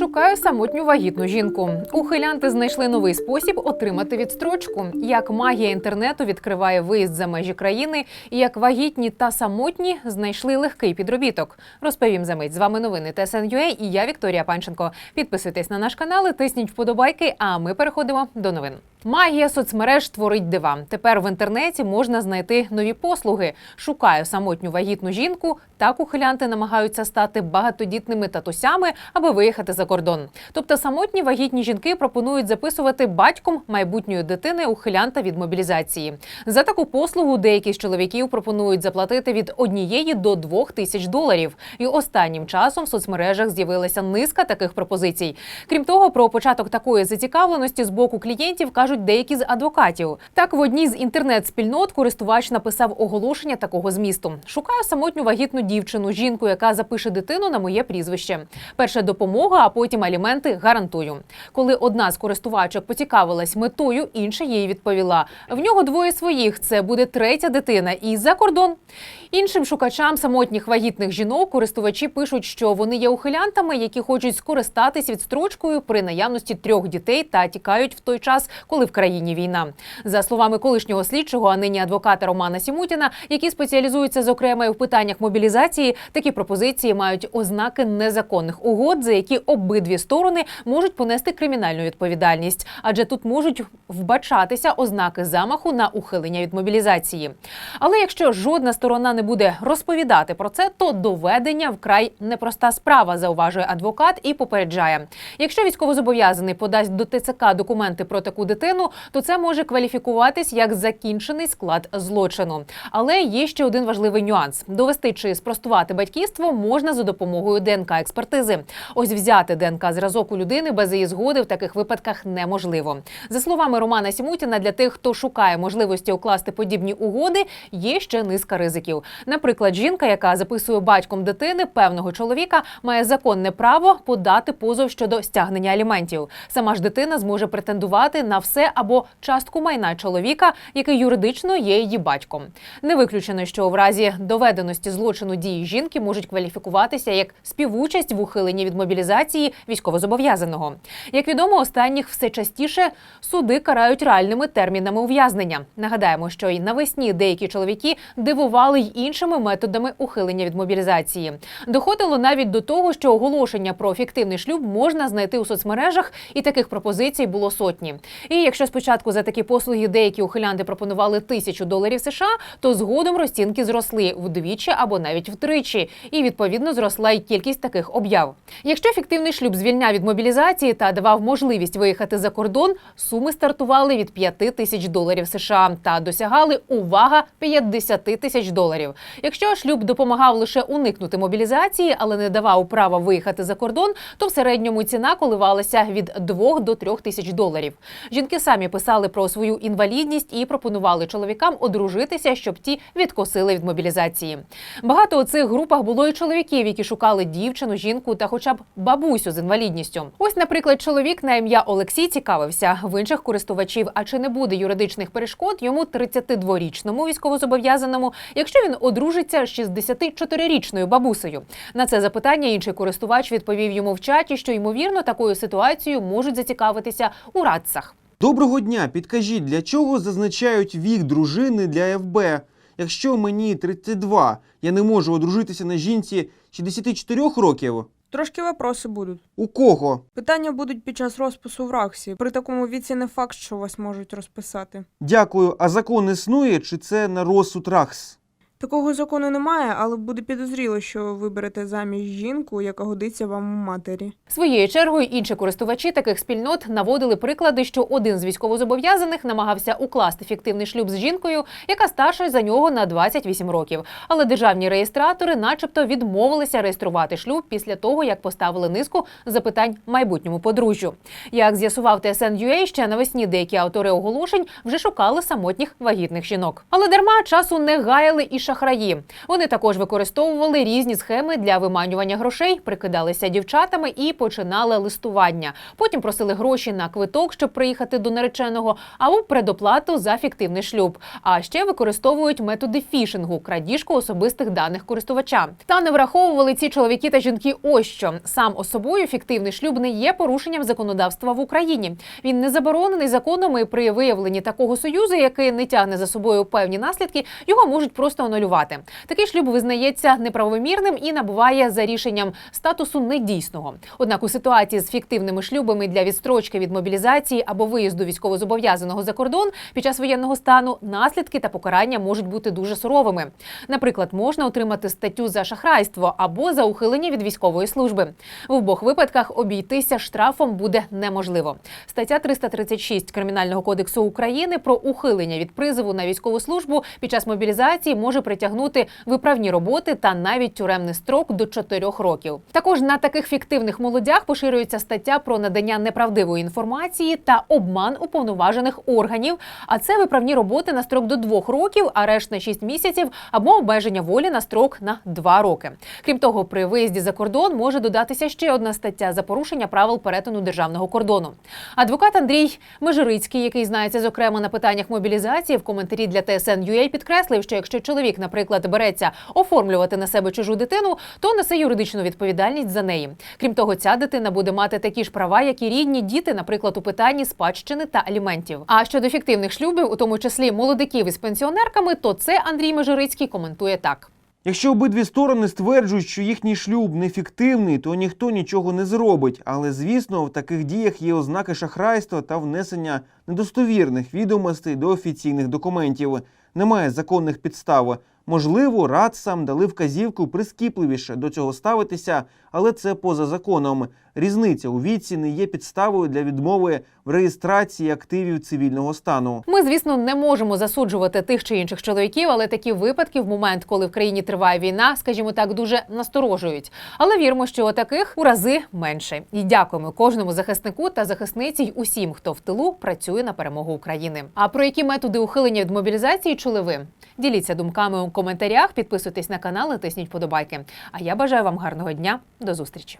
Шукаю самотню вагітну жінку. Ухилянти знайшли новий спосіб отримати відстрочку. Як магія інтернету відкриває виїзд за межі країни, і як вагітні та самотні знайшли легкий підробіток. Розповім за мить. З вами новини ТСНЮА і я Вікторія Панченко. Підписуйтесь на наш канал, тисніть вподобайки. А ми переходимо до новин. Магія соцмереж творить дива. Тепер в інтернеті можна знайти нові послуги. Шукаю самотню вагітну жінку. Так ухилянти намагаються стати багатодітними татусями, аби виїхати за кордон. Тобто самотні вагітні жінки пропонують записувати батьком майбутньої дитини ухилянта від мобілізації. За таку послугу деякі з чоловіків пропонують заплатити від однієї до двох тисяч доларів. І останнім часом в соцмережах з'явилася низка таких пропозицій. Крім того, про початок такої зацікавленості з боку клієнтів кажуть деякі з адвокатів. Так, в одній з інтернет-спільнот користувач написав оголошення такого змісту: шукаю самотню вагітну дівчину, жінку, яка запише дитину на моє прізвище. Перша допомога, а потім аліменти гарантую. Коли одна з користувачок поцікавилась метою, інша їй відповіла: в нього двоє своїх. Це буде третя дитина і за кордон. Іншим шукачам самотніх вагітних жінок користувачі пишуть, що вони є ухилянтами, які хочуть скористатись відстрочкою при наявності трьох дітей та тікають в той час, коли в країні війна. За словами колишнього слідчого, а нині адвоката Романа Сімутіна, які спеціалізуються зокрема і в питаннях мобілізації, такі пропозиції мають ознаки незаконних угод, за які обидві сторони можуть понести кримінальну відповідальність, адже тут можуть вбачатися ознаки замаху на ухилення від мобілізації. Але якщо жодна сторона не буде розповідати про це, то доведення вкрай непроста справа, зауважує адвокат і попереджає. Якщо військовозобов'язаний подасть до ТЦК документи про таку дитину, то це може кваліфікуватись як закінчений склад злочину. Але є ще один важливий нюанс: довести чи спростувати батьківство можна за допомогою ДНК експертизи. Ось взяти ДНК зразок у людини без її згоди в таких випадках неможливо. За словами Романа Сімутіна, для тих, хто шукає можливості укласти подібні угоди, є ще низка ризиків. Наприклад, жінка, яка записує батьком дитини певного чоловіка, має законне право подати позов щодо стягнення аліментів. Сама ж дитина зможе претендувати на все або частку майна чоловіка, який юридично є її батьком. Не виключено, що в разі доведеності злочину дії жінки можуть кваліфікуватися як співучасть в ухиленні від мобілізації військовозобов'язаного. Як відомо, останніх все частіше суди карають реальними термінами ув'язнення. Нагадаємо, що й навесні деякі чоловіки дивували й іншими методами ухилення від мобілізації. Доходило навіть до того, що оголошення про фіктивний шлюб можна знайти у соцмережах, і таких пропозицій було сотні. І якщо спочатку за такі послуги деякі ухилянти пропонували тисячу доларів США, то згодом розцінки зросли вдвічі або навіть втричі, і відповідно зросла й кількість таких об'яв. Якщо фіктивний шлюб звільняв від мобілізації та давав можливість виїхати за кордон, суми стартували від 5 тисяч доларів США та досягали увага 50 тисяч доларів. Якщо шлюб допомагав лише уникнути мобілізації, але не давав права виїхати за кордон, то в середньому ціна коливалася від 2 до 3 тисяч доларів. Жінки самі писали про свою інвалідність і пропонували чоловікам одружитися, щоб ті відкосили від мобілізації. Багато у цих групах було і чоловіків, які шукали дівчину, жінку та хоча б бабусю з інвалідністю. Ось, наприклад, чоловік на ім'я Олексій цікавився в інших користувачів. А чи не буде юридичних перешкод йому 32-річному військовозобов'язаному, якщо він одружиться з 64-річною бабусею? На це запитання інший користувач відповів йому в чаті, що ймовірно такою ситуацією можуть зацікавитися у радцах. Доброго дня! Підкажіть, для чого зазначають вік дружини для ФБ? Якщо мені 32, я не можу одружитися на жінці 64 років? Трошки вопроси будуть. У кого? Питання будуть під час розпису в РАКСі. При такому віці не факт, що вас можуть розписати. Дякую. А закон існує чи це на розсуд РАХС? Такого закону немає, але буде підозріло, що ви виберете заміж жінку, яка годиться вам у матері. Своєю чергою інші користувачі таких спільнот наводили приклади, що один з військовозобов'язаних намагався укласти фіктивний шлюб з жінкою, яка старша за нього на 28 років. Але державні реєстратори, начебто, відмовилися реєструвати шлюб після того, як поставили низку запитань майбутньому подружжю. Як з'ясував TSN.UA, ще навесні деякі автори оголошень вже шукали самотніх вагітних жінок. Але дарма часу не гаяли і шахраї. Вони також використовували різні схеми для виманювання грошей, прикидалися дівчатами і починали листування. Потім просили гроші на квиток, щоб приїхати до нареченого, або предоплату за фіктивний шлюб. А ще використовують методи фішингу, крадіжку особистих даних користувача. Та не враховували ці чоловіки та жінки. Ось що сам особою фіктивний шлюб не є порушенням законодавства в Україні. Він не заборонений законом і при виявленні такого союзу, який не тягне за собою певні наслідки, його можуть просто анулювати. Такий шлюб визнається неправомірним і набуває за рішенням статусу недійсного. Однак у ситуації з фіктивними шлюбами для відстрочки від мобілізації або виїзду військовозобов'язаного за кордон під час воєнного стану наслідки та покарання можуть бути дуже суровими. Наприклад, можна отримати статтю за шахрайство або за ухилення від військової служби. В обох випадках обійтися штрафом буде неможливо. Стаття 336 Кримінального кодексу України про ухилення від призову на військову службу під час мобілізації може притягнути виправні роботи та навіть тюремний строк до 4 років. Також на таких фіктивних молодях поширюється стаття про надання неправдивої інформації та обман уповноважених органів. А це виправні роботи на строк до 2 років, арешт на 6 місяців або обмеження волі на строк на 2 роки. Крім того, при виїзді за кордон може додатися ще одна стаття за порушення правил перетину державного кордону. Адвокат Андрій Межирицький, який знається зокрема на питаннях мобілізації, в коментарі для TSN.ua підкреслив, що якщо чоловік, наприклад, береться оформлювати на себе чужу дитину, то несе юридичну відповідальність за неї. Крім того, ця дитина буде мати такі ж права, як і рідні діти, наприклад, у питанні спадщини та аліментів. А щодо фіктивних шлюбів, у тому числі молодиків із пенсіонерками, то це Андрій Межирицький коментує так. Якщо обидві сторони стверджують, що їхній шлюб нефіктивний, то ніхто нічого не зробить. Але звісно, в таких діях є ознаки шахрайства та внесення недостовірних відомостей до офіційних документів. Немає законних підстав. Можливо, радсам дали вказівку прискіпливіше до цього ставитися, але це поза законом. Різниця у віці не є підставою для відмови в реєстрації активів цивільного стану. Ми, звісно, не можемо засуджувати тих чи інших чоловіків, але такі випадки в момент, коли в країні триває війна, скажімо так, дуже насторожують. Але віримо, що таких у рази менше. І дякуємо кожному захиснику та захисниці й усім, хто в тилу працює на перемогу України. А про які методи ухилення від мобілізації чули ви? Діліться думками у коментарях, підписуйтесь на канал і тисніть подобайки. А я бажаю вам гарного дня. До зустрічі.